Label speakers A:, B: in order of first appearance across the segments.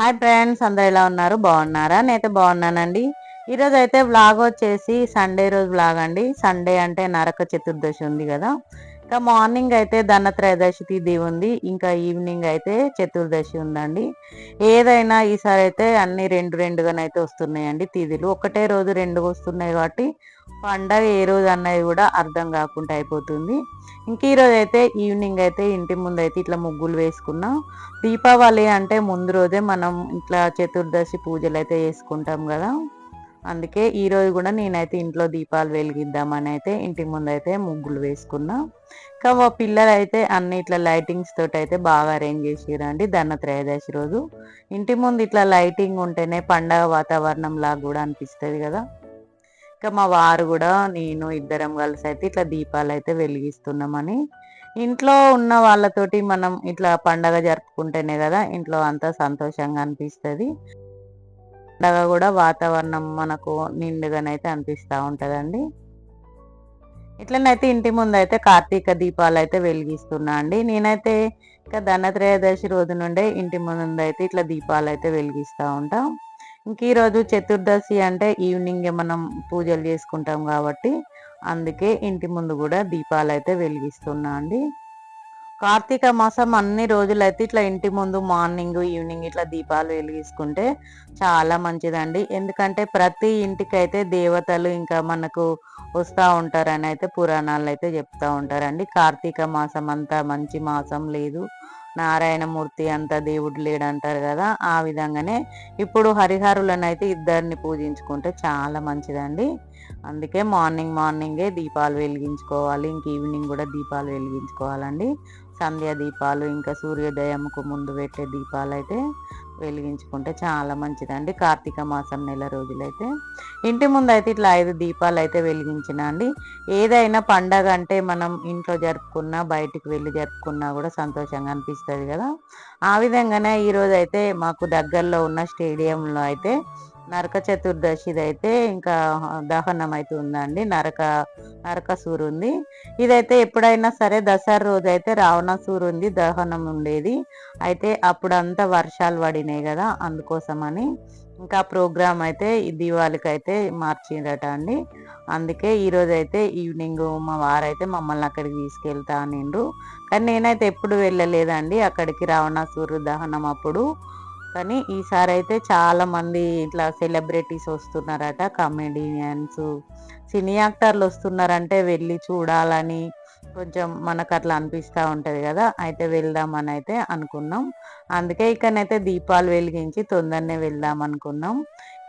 A: Hi friends అందరు ఎలా ఉన్నారు? బాగున్నారా? నేనైతే బాగున్నానండి. ఈరోజు అయితే వ్లాగ్ వచ్చేసి సండే రోజు వ్లాగ్ అండి. సండే అంటే నరక చతుర్దశి ఉంది కదా. ఇంకా మార్నింగ్ అయితే ధనత్రయోదశి తిథి ఉంది ఇంకా ఈవినింగ్ అయితే చతుర్దశి ఉందండి. ఏదైనా ఈసారి అయితే అన్ని రెండు రెండుగానైతే వస్తున్నాయండి తిథులు. ఒకటే రోజు రెండు వస్తున్నాయి కాబట్టి పండగ ఏ రోజు అన్నది కూడా అర్థం కాకుండా అయిపోతుంది. ఇంక ఈరోజు అయితే ఈవినింగ్ అయితే ఇంటి ముందు అయితే ఇట్లా ముగ్గులు వేసుకున్నాం. దీపావళి అంటే ముందు రోజే మనం ఇట్లా చతుర్దశి పూజలు అయితే చేసుకుంటాం కదా. అందుకే ఈరోజు కూడా నేనైతే ఇంట్లో దీపాలు వెలిగిద్దామని అయితే ఇంటి ముందు అయితే ముగ్గులు వేసుకున్నా. ఇంకా మా పిల్లలు అయితే అన్ని ఇట్లా లైటింగ్స్ తోటి అయితే బాగా అరేంజ్ చేసిరండి ధన త్రయోదశి రోజు. ఇంటి ముందు ఇట్లా లైటింగ్ ఉంటేనే పండగ వాతావరణం లాగా కూడా అనిపిస్తుంది కదా. ఇంకా మా వారు కూడా నేను ఇద్దరం కలిసి అయితే ఇట్లా దీపాలు అయితే వెలిగిస్తున్నామని. ఇంట్లో ఉన్న వాళ్ళతోటి మనం ఇట్లా పండగ జరుపుకుంటేనే కదా ఇంట్లో అంతా సంతోషంగా అనిపిస్తుంది. పండగ కూడా వాతావరణం మనకు నిండుగానైతే అనిపిస్తూ ఉంటుందండి. ఇట్లనైతే ఇంటి ముందు అయితే కార్తీక దీపాలు అయితే వెలిగిస్తున్నా అండి. నేనైతే ఇంకా ధనత్రయోదశి రోజు నుండే ఇంటి ముందు అయితే ఇట్లా దీపాలు అయితే వెలిగిస్తూ ఉంటాం. ఇంక ఈరోజు చతుర్దశి అంటే ఈవినింగ్ మనం పూజలు చేసుకుంటాం కాబట్టి అందుకే ఇంటి ముందు కూడా దీపాలు అయితే వెలిగిస్తున్నా అండి. కార్తీక మాసం అన్ని రోజులు అయితే ఇట్లా ఇంటి ముందు మార్నింగ్ ఈవినింగ్ ఇట్లా దీపాలు వెలిగించుకుంటే చాలా మంచిదండి. ఎందుకంటే ప్రతి ఇంటికి అయితే దేవతలు ఇంకా మనకు వస్తూ ఉంటారని అయితే పురాణాలు అయితే చెప్తూ ఉంటారండి. కార్తీక మాసం అంతా మంచి మాసం లేదు. నారాయణమూర్తి అంత దేవుడు లేడంటారు కదా ఆ విధంగానే ఇప్పుడు హరిహరులను అయితే ఇద్దరిని పూజించుకుంటే చాలా మంచిదండి. అందుకే మార్నింగ్ మార్నింగే దీపాలు వెలిగించుకోవాలి. ఇంక ఈవినింగ్ కూడా దీపాలు వెలిగించుకోవాలండి. సంధ్యా దీపాలు ఇంకా సూర్యోదయంకు ముందు పెట్టే దీపాలు అయితే వెలిగించుకుంటే చాలా మంచిదండి. కార్తీక మాసం నెల రోజులైతే. ఇంటి ముందు అయితే ఇట్లా ఐదు దీపాలు అయితే వెలిగించిన అండి. ఏదైనా పండగ అంటే మనం ఇంట్లో జరుపుకున్నా బయటికి వెళ్ళి జరుపుకున్నా కూడా సంతోషంగా అనిపిస్తుంది కదా. ఆ విధంగానే ఈరోజు అయితే మాకు దగ్గరలో ఉన్న స్టేడియంలో అయితే నరక చతుర్దశిది అయితే ఇంకా దహనం అయితే ఉందండి నరక నరకసూరు ఉంది ఇదైతే ఎప్పుడైనా సరే దసరా రోజు అయితే రావణసూరు ఉంది దహనం ఉండేది. అయితే అప్పుడంతా వర్షాలు పడినాయి కదా అందుకోసమని ఇంకా ప్రోగ్రామ్ అయితే దివాళికి అయితే మార్చిందట అండి. అందుకే ఈరోజు అయితే ఈవినింగ్ మా వారైతే మమ్మల్ని అక్కడికి తీసుకెళ్తా నిండు కానీ నేనైతే ఎప్పుడు వెళ్ళలేదండి. అక్కడికి రావణాసూరు దహనం అప్పుడు కానీ ఈసారి అయితే చాలా మంది ఇట్లా సెలబ్రిటీస్ వస్తున్నారట కమెడియన్స్ సినీ యాక్టర్లు వస్తున్నారంటే వెళ్ళి చూడాలని కొంచెం మనకు అట్లా అనిపిస్తూ ఉంటుంది కదా అయితే వెళ్దామని అయితే అనుకున్నాం. అందుకే ఇక్కడనైతే దీపాలు వెలిగించి తొందరనే వెళ్దాం అనుకున్నాం.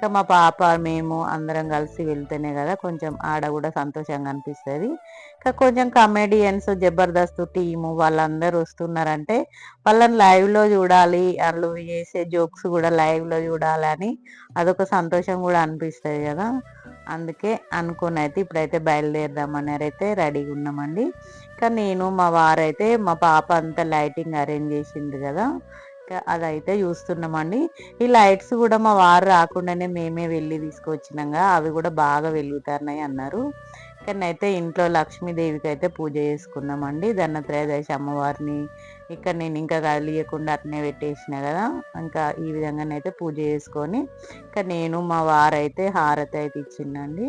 A: ఇంకా మా పాప మేము అందరం కలిసి వెళ్తేనే కదా కొంచెం ఆడ కూడా సంతోషంగా అనిపిస్తుంది. ఇంకా కొంచెం కమెడియన్స్ జబర్దస్త్ టీము వాళ్ళందరూ వస్తున్నారంటే వాళ్ళని లైవ్లో చూడాలి వాళ్ళు చేసే జోక్స్ కూడా లైవ్లో చూడాలని అదొక సంతోషం కూడా అనిపిస్తుంది కదా. అందుకే అనుకుని అయితే ఇప్పుడైతే బయలుదేరదామన్నారు అయితే రెడీగా ఉన్నామండి. ఇంకా నేను మా వారైతే మా పాప అంతా లైటింగ్ అరేంజ్ చేసింది కదా. అదైతే చూస్తున్నామండి. ఈ లైట్స్ కూడా మా వారు రాకుండానే మేమే వెళ్ళి తీసుకొచ్చినాగా అవి కూడా బాగా వెలుగుతున్నాయి అన్నారు. కానీ అయితే ఇంట్లో లక్ష్మీదేవికి అయితే పూజ చేసుకున్నామండి. ధనత్రయోదశి అమ్మవారిని ఇక్కడ నేను ఇంకా కలియకుండా అట్నే పెట్టేసిన కదా. ఇంకా ఈ విధంగానైతే పూజ చేసుకొని ఇంకా నేను మా వారైతే హారతి అయితే ఇచ్చిందండి.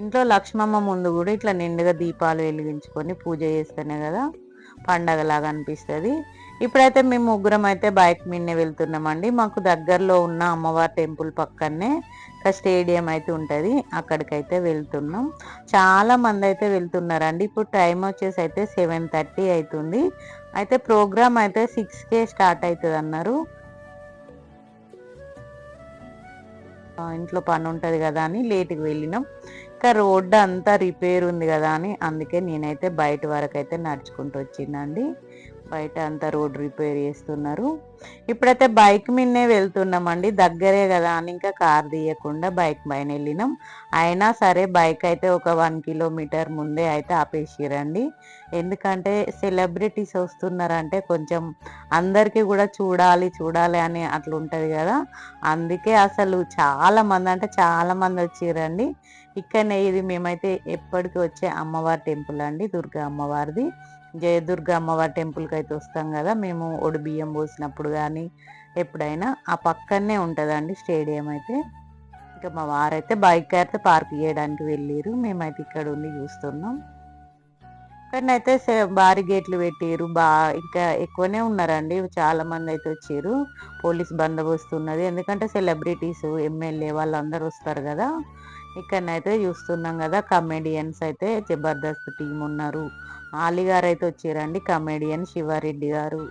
A: ఇంట్లో లక్ష్మమ్మ ముందు కూడా ఇట్లా నిండుగా దీపాలు వెలిగించుకొని పూజ చేస్తేనే కదా. పండగలాగా అనిపిస్తుంది. ఇప్పుడైతే మేము ముగ్గురం అయితే బైక్ మీదనే వెళ్తున్నామండి. మాకు దగ్గరలో ఉన్న అమ్మవారి టెంపుల్ పక్కనే స్టేడియం అయితే ఉంటుంది. అక్కడికైతే వెళ్తున్నాం. చాలా మంది అయితే వెళ్తున్నారండి. ఇప్పుడు టైం వచ్చేసి అయితే సెవెన్ థర్టీ అవుతుంది అయితే ప్రోగ్రామ్ అయితే సిక్స్కే స్టార్ట్ అవుతుంది అన్నారు. ఇంట్లో పని ఉంటుంది కదా అని లేట్కి వెళ్ళినాం. ఇంకా రోడ్డు అంతా రిపేర్ ఉంది కదా అని అందుకే నేనైతే బయట వరకు అయితే నడుచుకుంటూ వచ్చిందండి. బయట అంతా రోడ్ రిపేర్ చేస్తున్నారు. ఇప్పుడైతే బైక్ మీదనే వెళ్తున్నామండి. దగ్గరే కదా అని ఇంకా కార్ తీయకుండా బైక్ పైన వెళ్ళినాం. అయినా సరే బైక్ అయితే ఒక వన్ కిలోమీటర్ ముందే అయితే ఆపేసిరండి ఎందుకంటే సెలబ్రిటీస్ వస్తున్నారంటే కొంచెం అందరికీ కూడా చూడాలి చూడాలి అని అట్లా ఉంటుంది కదా. అందుకే అసలు చాలా మంది అంటే చాలా మంది వచ్చిరండి ఇక్కడనే ఇది మేమైతే ఎప్పటికీ వచ్చే అమ్మవారి టెంపుల్ అండి దుర్గా అమ్మవారిది. జయదుర్గ అమ్మవారి టెంపుల్కి అయితే వస్తాం కదా. మేము ఒడి బియ్యం పోసినప్పుడు కానీ ఎప్పుడైనా ఆ పక్కనే ఉంటుందండి స్టేడియం అయితే. ఇంకా మా వారైతే బైక్ అయితే పార్క్ చేయడానికి వెళ్ళారు. మేమైతే ఇక్కడ ఉండి చూస్తున్నాం. ఇక్కడనైతే అయితే భారీ గేట్లు పెట్టారు. బా ఇంకా ఎక్కువనే ఉన్నారండి. చాలా మంది అయితే వచ్చారు. పోలీస్ బందోబస్తు ఉన్నది ఎందుకంటే సెలబ్రిటీస్ ఎమ్మెల్యే వాళ్ళందరూ వస్తారు కదా. ఇక్కడనైతే చూస్తున్నాం కదా. కమెడియన్స్ అయితే జబర్దస్త్ టీం ఉన్నారు. ఆలి గారు అయితే వచ్చారండి. కమెడియన్ శివారెడ్డి గారు.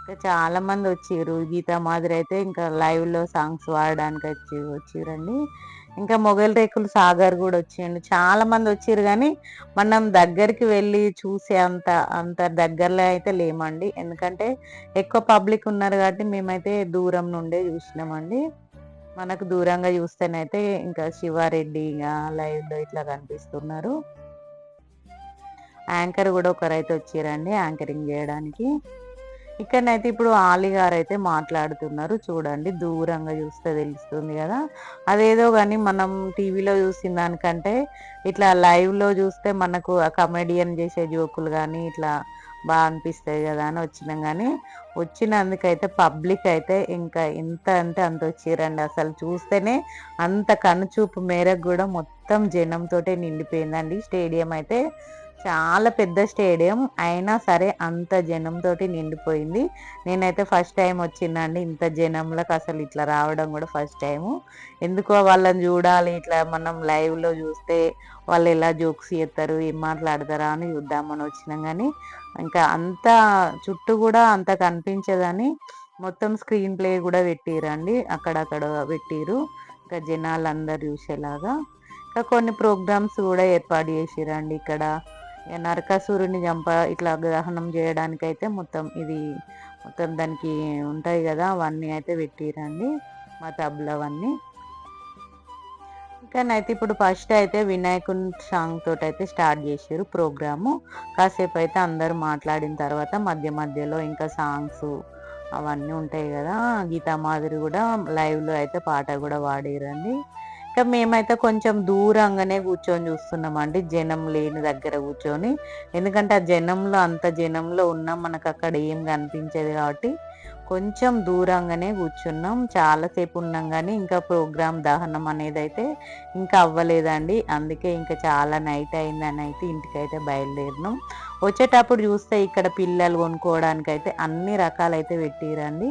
A: ఇంకా చాలా మంది వచ్చారు. గీతా మాదిరి అయితే ఇంకా లైవ్లో సాంగ్స్ పాడడానికి వచ్చి వచ్చిరండి. ఇంకా మొగల్ రేకులు సాగర్ కూడా వచ్చిండు చాలా మంది వచ్చారు కానీ మనం దగ్గరికి వెళ్ళి చూసే అంత అంత దగ్గరలో అయితే లేమండి. ఎందుకంటే ఎక్కువ పబ్లిక్ ఉన్నారు కాబట్టి మేమైతే దూరం నుండే చూసినామండి. మనకు దూరంగా చూస్తేనైతే ఇంకా శివారెడ్డి ఇంకా లైవ్లో ఇట్లా కనిపిస్తున్నారు. యాంకర్ కూడా ఒకరైతే వచ్చారండి యాంకరింగ్ చేయడానికి. ఇక్కడనైతే ఇప్పుడు ఆలి గారు అయితే మాట్లాడుతున్నారు. చూడండి దూరంగా చూస్తే తెలుస్తుంది కదా. అదేదో కానీ మనం టీవీలో చూసిన దానికంటే ఇట్లా లైవ్లో చూస్తే మనకు కమెడియన్ చేసే జోకులు కానీ ఇట్లా బాగా అనిపిస్తాయి కదా అని వచ్చినాం కానీ వచ్చినందుకైతే పబ్లిక్ అయితే ఇంకా ఎంత అంటే అంత వచ్చిరండి. అసలు చూస్తేనే అంత కనుచూపు మేరకు కూడా మొత్తం జనంతో నిండిపోయిందండి. స్టేడియం అయితే చాలా పెద్ద స్టేడియం అయినా సరే అంత జనంతో నిండిపోయింది. నేనైతే ఫస్ట్ టైం వచ్చిందండి ఇంత జనంలోకి అసలు ఇట్లా రావడం కూడా ఫస్ట్ టైము. ఎందుకో వాళ్ళని చూడాలి ఇట్లా మనం లైవ్లో చూస్తే వాళ్ళు ఎలా జోక్స్ చేస్తారు ఏం మాట్లాడతారా అని చూద్దామని వచ్చినాం కానీ ఇంకా అంత చుట్టూ కూడా అంత కనిపించదని మొత్తం స్క్రీన్ ప్లే కూడా పెట్టిరండి అక్కడక్కడ పెట్టిరు. ఇంకా జనాలు అందరు చూసేలాగా. ఇంకా కొన్ని ప్రోగ్రామ్స్ కూడా ఏర్పాటు చేసిరండి ఇక్కడ. నరకాసురుని చంప ఇట్లా గ్రహణం చేయడానికి అయితే మొత్తం ఇది మొత్తం దానికి ఉంటాయి కదా అవన్నీ అయితే పెట్టిరండి మా తబులు అవన్నీ. కానీ అయితే ఇప్పుడు ఫస్ట్ అయితే వినాయకుని సాంగ్ తోటి అయితే స్టార్ట్ చేశారు ప్రోగ్రాము. కాసేపు అయితే అందరూ మాట్లాడిన తర్వాత మధ్య మధ్యలో ఇంకా సాంగ్స్ అవన్నీ ఉంటాయి కదా గీతా మాదిరి కూడా లైవ్లో అయితే పాట కూడా పాడారండి. ఇంకా మేమైతే కొంచెం దూరంగానే కూర్చొని చూస్తున్నామండి జనం లేని దగ్గర కూర్చొని. ఎందుకంటే ఆ జనంలో అంత జనంలో ఉన్నాం. మనకు అక్కడ ఏం కనిపించేది కాబట్టి కొంచెం దూరంగానే కూర్చున్నాం. చాలాసేపు ఉన్నాం కానీ ఇంకా ప్రోగ్రామ్ దహనం అనేది అయితే ఇంకా అవ్వలేదండి. అందుకే ఇంకా చాలా నైట్ అయిందని అయితే ఇంటికైతే బయలుదేరినాం. వచ్చేటప్పుడు చూస్తే ఇక్కడ పిల్లలు కొనుక్కోవడానికి అయితే అన్ని రకాలైతే పెట్టిరండి.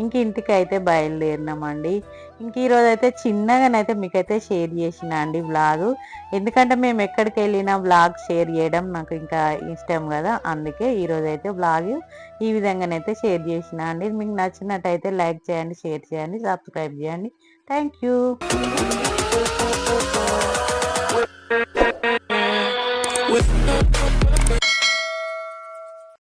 A: ఇంక ఇంటికి అయితే బయలుదేరినామండి. ఇంక ఈరోజు అయితే చిన్నగానైతే మీకైతే షేర్ చేసిన అండి బ్లాగు ఎందుకంటే మేము ఎక్కడికి వెళ్ళినా వ్లాగ్ షేర్ చేయడం నాకు ఇంకా ఇష్టం కదా అందుకే ఈరోజు అయితే బ్లాగ్ ఈ విధంగానైతే షేర్ చేసిన అండి. మీకు నచ్చినట్టయితే లైక్ చేయండి షేర్ చేయండి సబ్స్క్రైబ్ చేయండి. Thank you.